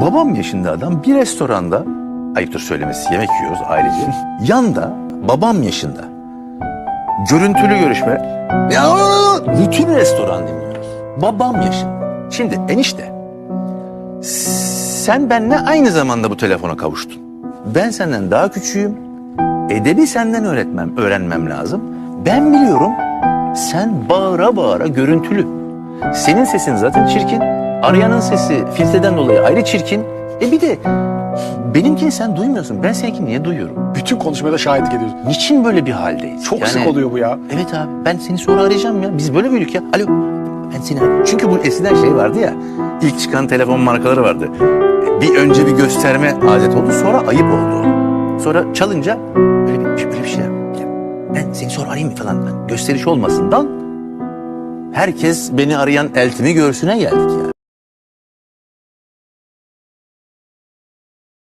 Babam yaşında adam bir restoranda, ayıptır söylemesi yemek yiyoruz ailece. Yanda babam yaşında. Görüntülü görüşme. Ya, bütün restoran dinliyoruz. Babam yaşında. Şimdi enişte. Sen benle aynı zamanda bu telefona kavuştun. Ben senden daha küçüğüm. Edebi senden öğretmem, öğrenmem lazım. Ben biliyorum. Sen bağıra bağıra görüntülü. Senin sesin zaten çirkin. Arayanın sesi filtreden dolayı ayrı çirkin. E bir de benimkini sen duymuyorsun. Ben seninkini niye duyuyorum? Bütün konuşmada şahitlik ediyoruz. Niçin böyle bir haldeyiz? Çok Yani- sık oluyor bu ya. Evet abi ben seni sonra arayacağım ya. Biz böyle büyüdük ya. Alo ben seni. Çünkü bu eskiden şey vardı ya. İlk çıkan telefon markaları vardı. Bir önce bir gösterme adet oldu sonra ayıp oldu. Sonra çalınca böyle bir, böyle bir şey. Ben seni sonra arayayım mı falan. Gösteriş olmasından herkes beni arayan eltimi görsüne geldik